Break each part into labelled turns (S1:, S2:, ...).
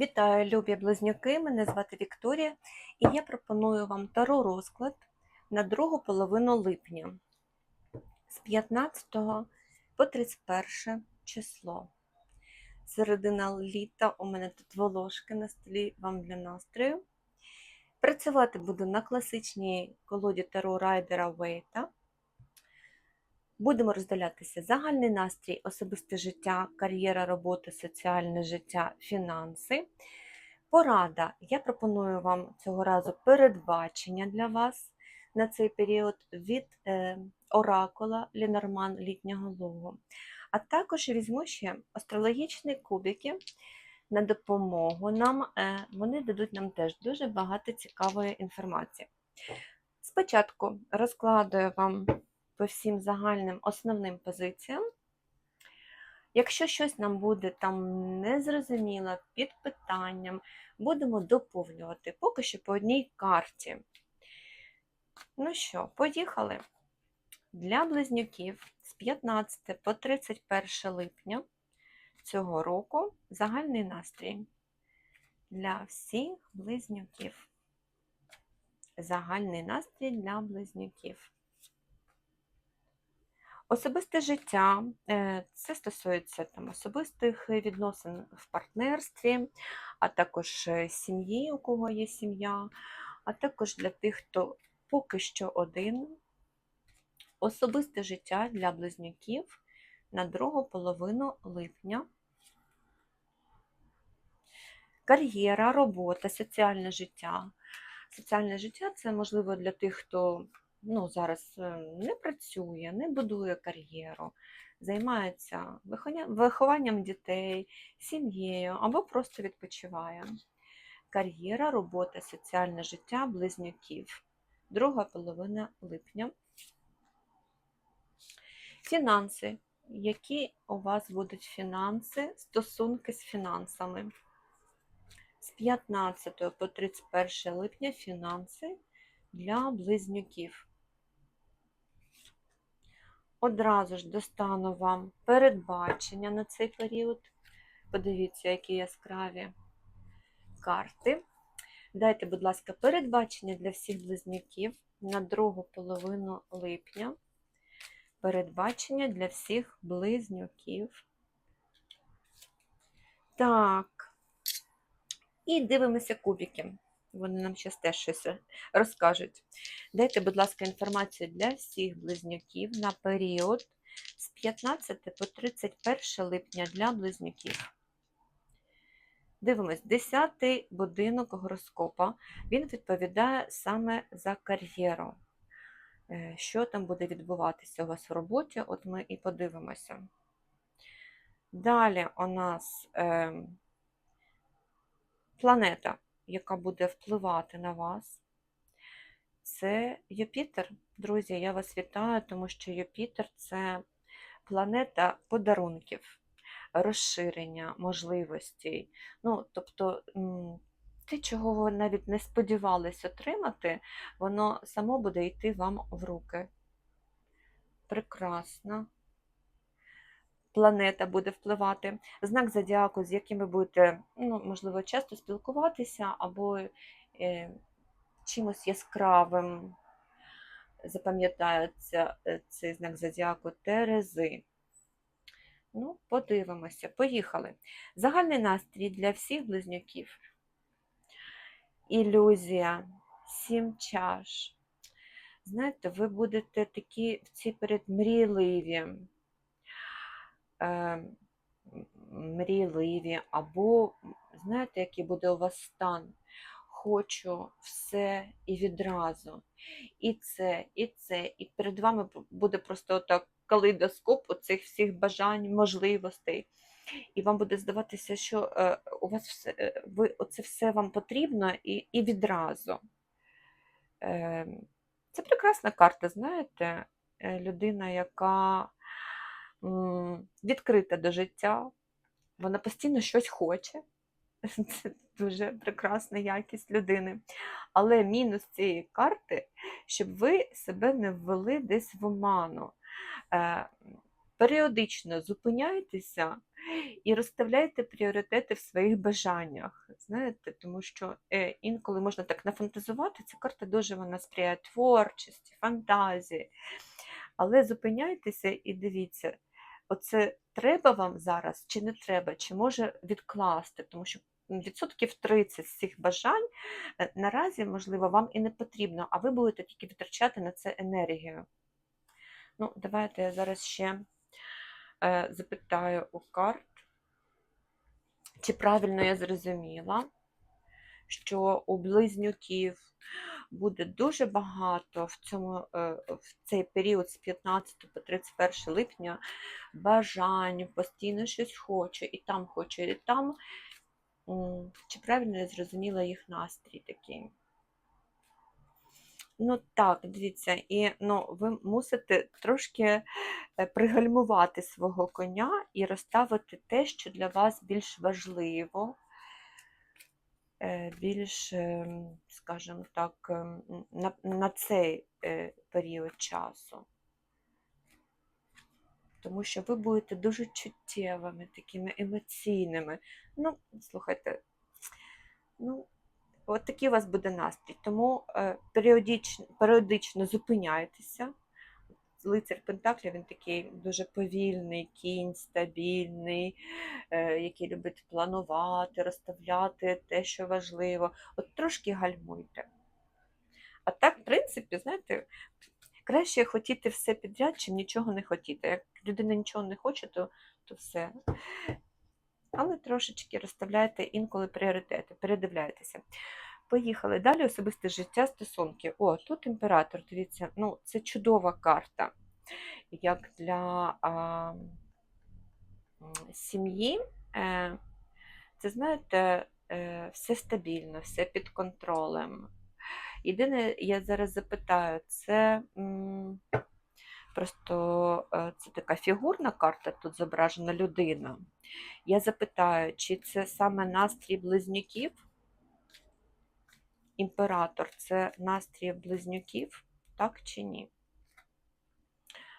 S1: Вітаю, любі близнюки! Мене звати Вікторія, і я пропоную вам таро розклад на другу половину липня з 15 по 31 число. Середина літа у мене тут волошки на столі вам для настрою. Працювати буду на класичній колоді таро райдера Вейта. Будемо розділятися загальний настрій, особисте життя, кар'єра, робота, соціальне життя, фінанси. Порада. Я пропоную вам цього разу передбачення для вас на цей період від е, оракула Лінорман літнього лугу. А також візьму ще астрологічні кубики на допомогу нам. Е, вони дадуть нам теж дуже багато цікавої інформації. Спочатку розкладую вам по всім загальним основним позиціям. Якщо щось нам буде там незрозуміло під питанням, будемо доповнювати поки що по одній карті. Ну що, поїхали. Для близнюків з 15 по 31 липня цього року загальний настрій для всіх близнюків. Загальний настрій для близнюків. Особисте життя е, це стосується там, особистих відносин в партнерстві, а також е, сім'ї, у кого є сім'я, а також для тих, хто поки що один. Особисте життя для близнюків на другу половину липня. Кар'єра, робота, соціальне життя. Соціальне життя це можливо для тих, хто ну, зараз е, не працює, не будує кар'єру, займається вихованням дітей, сім'єю або просто відпочиває. Кар'єра, робота, соціальне життя близнюків. Друга половина липня. Фінанси. Які у вас будуть фінанси, стосунки з фінансами? З 15 по 31 липня фінанси для близнюків. Одразу ж достану вам передбачення на цей період. Подивіться, які яскраві карти. Дайте, будь ласка, передбачення для всіх близнюків на другу половину липня. Передбачення для всіх близнюків. Так. І дивимося кубики. Вони нам зараз теж щось розкажуть. Дайте, будь ласка, інформацію для всіх близнюків на період з 15 по 31 липня для близнюків. Дивимось, 10-й будинок гороскопа. Він відповідає саме за кар'єру. Е, що там буде відбуватися у вас в роботі? От ми і подивимося. Далі у нас е, планета яка буде впливати на вас, це Юпітер. Друзі, я вас вітаю, тому що Юпітер це планета подарунків, розширення можливостей. Ну, тобто, те, чого ви навіть не сподівались отримати, воно само буде йти вам в руки. Прекрасно планета буде впливати, знак зодіаку, з яким ви будете, ну, можливо, часто спілкуватися, або е, чимось яскравим запам'ятається е, цей знак зодіаку Терези. Ну, подивимося, поїхали. Загальний настрій для всіх близнюків. Ілюзія, сім чаш. Знаєте, ви будете такі в цій перед Е, мрійливі, або, знаєте, який буде у вас стан? Хочу все і відразу. І це, і це. І перед вами буде просто отак калейдоскоп оцих всіх бажань, можливостей. І вам буде здаватися, що е, у вас все, е, ви, оце все вам потрібно і і відразу. Е, Це прекрасна карта, знаєте, людина, яка відкрита до життя, вона постійно щось хоче. Це дуже прекрасна якість людини. Але мінус цієї карти, щоб ви себе не ввели десь в оману. Е, періодично зупиняйтеся І розставляйте пріоритети в своїх бажаннях. Знаєте, тому що е, інколи можна так нафантазувати, ця карта дуже вона сприяє творчості, фантазії. Але зупиняйтеся і дивіться, оце треба вам зараз чи не треба, чи може відкласти, тому що відсотків 30 з цих бажань е, наразі, можливо, вам і не потрібно, а ви будете тільки витрачати на це енергію. Ну, давайте я зараз ще е, запитаю у карт, чи правильно я зрозуміла, що у близнюків буде дуже багато в цьому е, в цей період з 15 по 31 липня бажань, постійно щось хочу, і там хочу, і там. Чи правильно я зрозуміла їх настрій такий? Ну так, дивіться, і ну, ви мусите трошки е, пригальмувати свого коня і розставити те, що для вас більш важливо, більш, ем, скажімо так, ем, на, на цей е, період часу. Тому що ви будете дуже чуттєвими, такими емоційними. Ну, слухайте, ну, от такий у вас буде настрій. Тому е, періодично, періодично зупиняйтеся. Лицар Пентаклів він такий дуже повільний, кінь, стабільний, е, який любить планувати, розставляти те, що важливо. От трошки гальмуйте. А так, в принципі, знаєте, краще хотіти все підряд, чим нічого не хотіти. Як людина нічого не хоче, то, то все. Але трошечки розставляйте інколи пріоритети, передивляйтеся. Поїхали. Далі особисте життя, стосунки. О, тут імператор, дивіться, ну, це чудова карта. Як для а, сім'ї, е, це, знаєте, е, все стабільно, все під контролем. Єдине, я зараз запитаю, це м, просто е, це така фігурна карта, тут зображена людина. Я запитаю, чи це саме настрій близнюків? Імператор це настрій близнюків, так чи ні?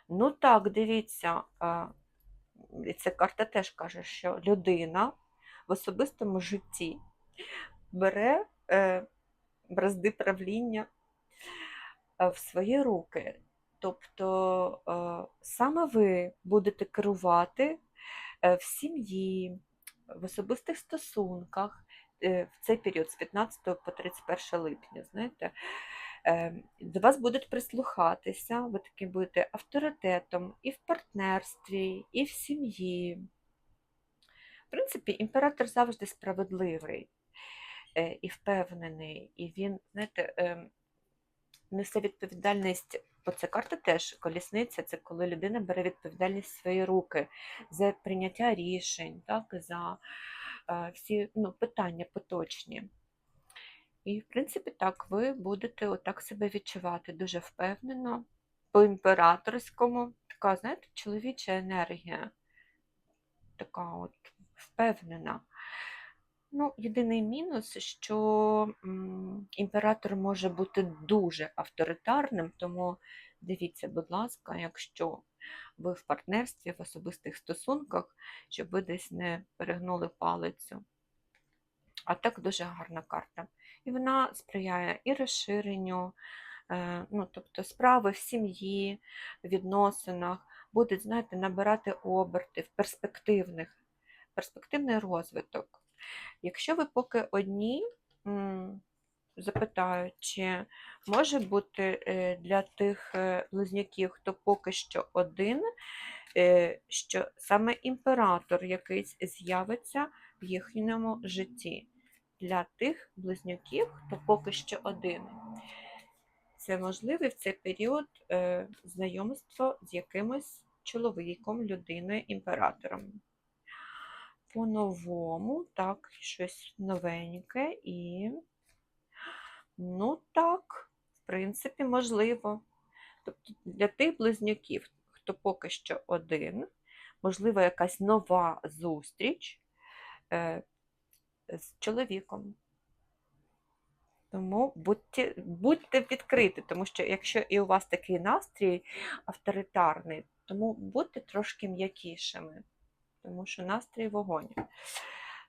S1: Ну так, дивіться, е, ця карта теж каже, що людина в особистому житті бере е, бразди правління е, в свої руки. Тобто саме ви будете керувати в сім'ї, в особистих стосунках в цей період з 15 по 31 липня. Знаєте, Е, до вас будуть прислухатися, ви таки будете авторитетом і в партнерстві, і в сім'ї. В принципі, імператор завжди справедливий е, і впевнений, і він, знаєте, е, несе відповідальність, бо ця карта теж колісниця, це коли людина бере відповідальність в свої руки за прийняття рішень, так, за е, всі ну, питання поточні. І, в принципі, так, ви будете отак себе відчувати дуже впевнено, по-імператорському, така, знаєте, чоловіча енергія, така от впевнена. Ну, єдиний мінус, що імператор може бути дуже авторитарним, тому дивіться, будь ласка, якщо ви в партнерстві, в особистих стосунках, щоб ви десь не перегнули палицю. А так дуже гарна карта. І вона сприяє і розширенню, е, ну, тобто справи в сім'ї, відносинах, будуть, знаєте, набирати оберти в перспективних, перспективний розвиток. Якщо ви поки одні, запитаю, чи може бути е, для тих е, близнюків, хто поки що один, е, що саме імператор якийсь з'явиться в їхньому житті для тих близнюків, хто поки що один. Це можливе в цей період знайомство з якимось чоловіком, людиною, імператором. По-новому, так, щось новеньке і, ну так, в принципі, можливо. Тобто для тих близнюків, хто поки що один, можливо, якась нова зустріч е, з чоловіком. Тому будьте, будьте відкриті, тому що якщо і у вас такий настрій авторитарний, тому будьте трошки м'якішими. Тому що настрій вогонь.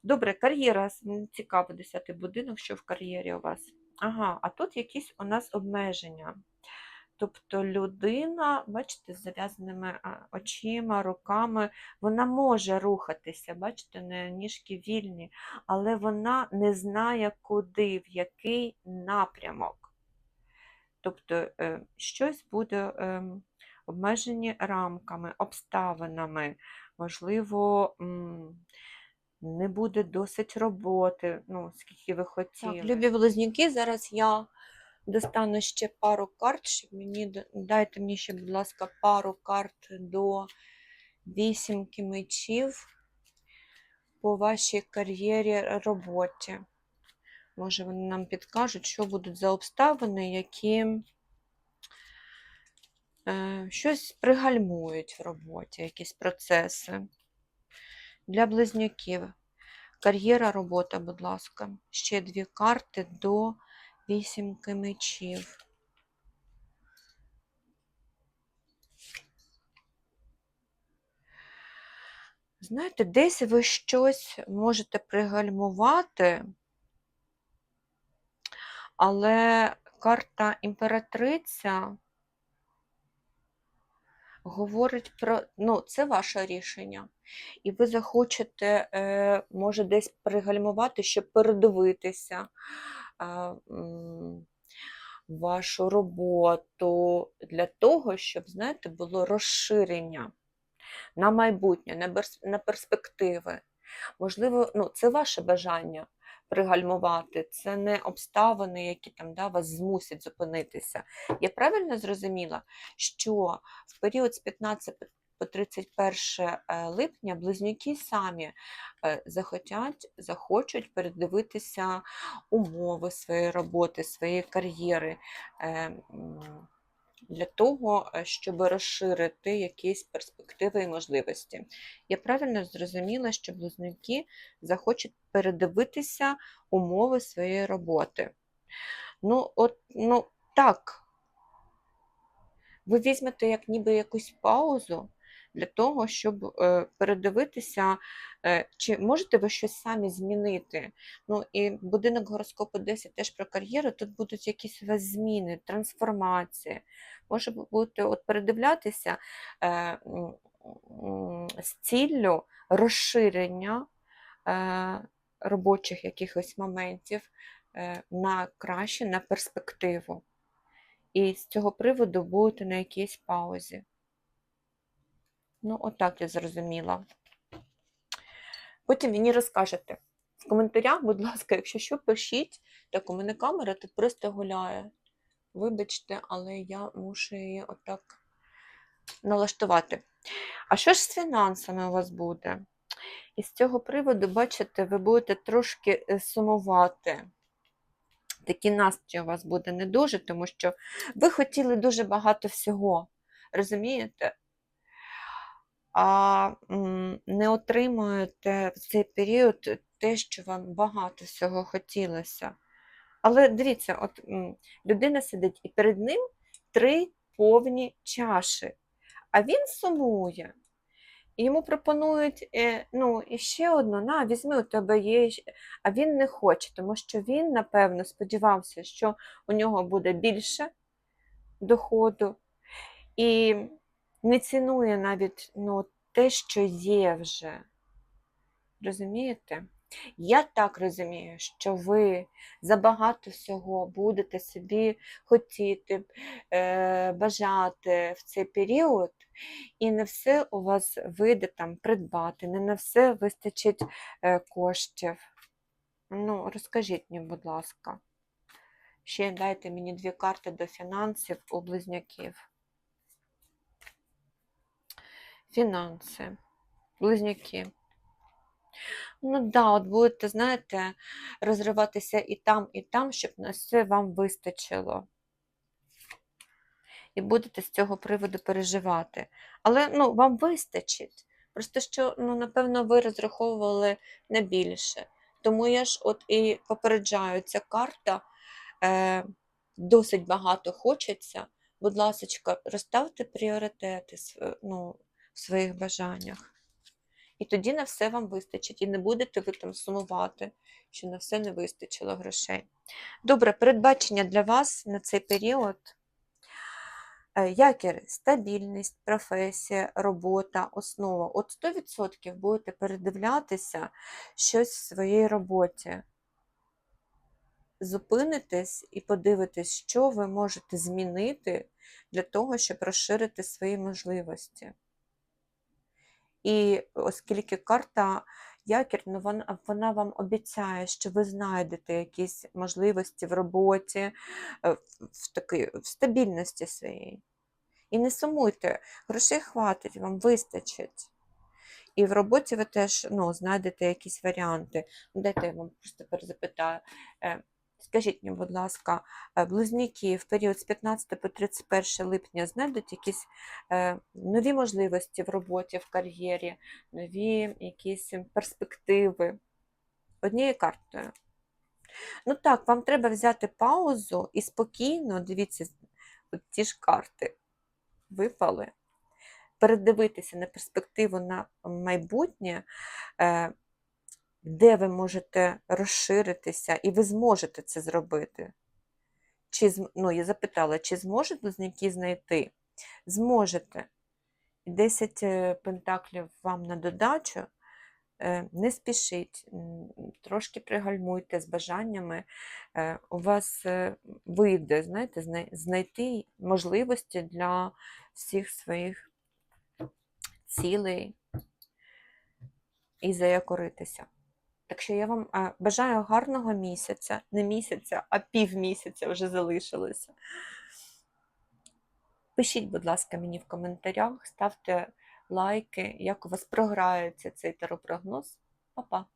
S1: Добре, кар'єра. Цікаво, 10 будинок, що в кар'єрі у вас. Ага, а тут якісь у нас обмеження. Тобто людина, бачите, з зав'язаними очима, руками, вона може рухатися, бачите, не ніжки вільні, але вона не знає, куди, в який напрямок. Тобто е, щось буде ем, обмежені рамками, обставинами, можливо, не буде досить роботи, ну, скільки ви хотіли. Так, любі близнюки, зараз я достану ще пару карт, щоб мені дайте мені ще, будь ласка, пару карт до вісімки мечів по вашій кар'єрі роботі. Може, вони нам підкажуть, що будуть за обставини, які щось пригальмують в роботі, якісь процеси. Для близнюків. Кар'єра, робота, будь ласка. Ще дві карти до вісімки мечів. Знаєте, десь ви щось можете пригальмувати, але карта імператриця говорить про, ну, це ваше рішення. І ви захочете, е, може, десь пригальмувати, щоб передивитися м, вашу роботу для того, щоб, знаєте, було розширення на майбутнє, на перспективи. Можливо, ну, це ваше бажання пригальмувати, це не обставини, які там да, вас змусять зупинитися. Я правильно зрозуміла, що в період з 15 по 31 е, липня близнюки самі е, захотять, захочуть передивитися умови своєї роботи, своєї кар'єри. Для того, е, щоб розширити якісь перспективи і можливості. Я правильно зрозуміла, що близнюки захочуть передивитися умови своєї роботи. Ну, от, ну, так. Ви візьмете як ніби якусь паузу для того, щоб е, передивитися, е, чи можете ви щось самі змінити. Ну, і будинок гороскопу 10 теж про кар'єру, тут будуть якісь у вас зміни, трансформації. Може бути от передивлятися е, з ціллю розширення робочих якихось моментів на краще, на перспективу. І з цього приводу будете на якійсь паузі. Ну, отак я зрозуміла. Потім мені розкажете. В коментарях, будь ласка, якщо що, пишіть. Так, у мене камера тут просто гуляє. Вибачте, але я мушу її отак налаштувати. А що ж з фінансами у вас буде? І з цього приводу, бачите, ви будете трошки е, сумувати. Такий настрій у вас буде не дуже, тому що ви хотіли дуже багато всього. Розумієте? А не отримуєте в цей період те, що вам багато всього хотілося. Але дивіться, от людина сидить і перед ним три повні чаші, а він сумує. Йому пропонують е, ну, ще одну, на, візьми, у тебе є. А він не хоче, тому що він, напевно, сподівався, що у нього буде більше доходу, і не цінує навіть ну, те, що є вже. Розумієте? Я так розумію, що ви забагато всього будете собі хотіти, е, бажати в цей період, і не все у вас вийде там придбати, не на все вистачить е, коштів. Ну, розкажіть мені, будь ласка. Ще дайте мені дві карти до фінансів у близняків. Фінанси. Близнюки. Ну да, от будете, знаєте, розриватися і там, і там, щоб на все вам вистачило. І будете з цього приводу переживати. Але ну, вам вистачить. Просто що, ну, напевно, ви розраховували на більше. Тому я ж от і попереджаю, ця карта е, досить багато хочеться. Будь ласка, розставте пріоритети ну, в своїх бажаннях. І тоді на все вам вистачить. І не будете ви там сумувати, що на все не вистачило грошей. Добре, передбачення для вас на цей період. Е, Якір, стабільність, професія, робота, основа. От 100% будете передивлятися щось в своїй роботі. Зупинитесь і подивитесь, що ви можете змінити для того, щоб розширити свої можливості. І оскільки карта якір, ну, вона, вона вам обіцяє, що ви знайдете якісь можливості в роботі, е, в, таки, в стабільності своїй. І не сумуйте, грошей хватить, вам вистачить. І в роботі ви теж ну, знайдете якісь варіанти. Дайте я вам просто перезапитаю. Скажіть мені, будь ласка, е, близнюки в період з 15 по 31 липня знайдуть якісь е, нові можливості в роботі, в кар'єрі, нові якісь перспективи однією картою. Ну так, вам треба взяти паузу і спокійно, дивіться, от ті ж карти випали, передивитися на перспективу на майбутнє, е, де ви можете розширитися, і ви зможете це зробити. Чи, ну, я запитала, чи зможуть близнюки знайти? Зможете. 10 е, пентаклів вам на додачу. Е, Не спішіть, трошки пригальмуйте з бажаннями. Е, У вас вийде, знаєте, знайти можливості для всіх своїх цілей і заякоритися. Так що я вам бажаю гарного місяця, не місяця, а півмісяця вже залишилося. Пишіть, будь ласка, мені в коментарях, ставте лайки, як у вас програється цей теропрогноз. Па-па!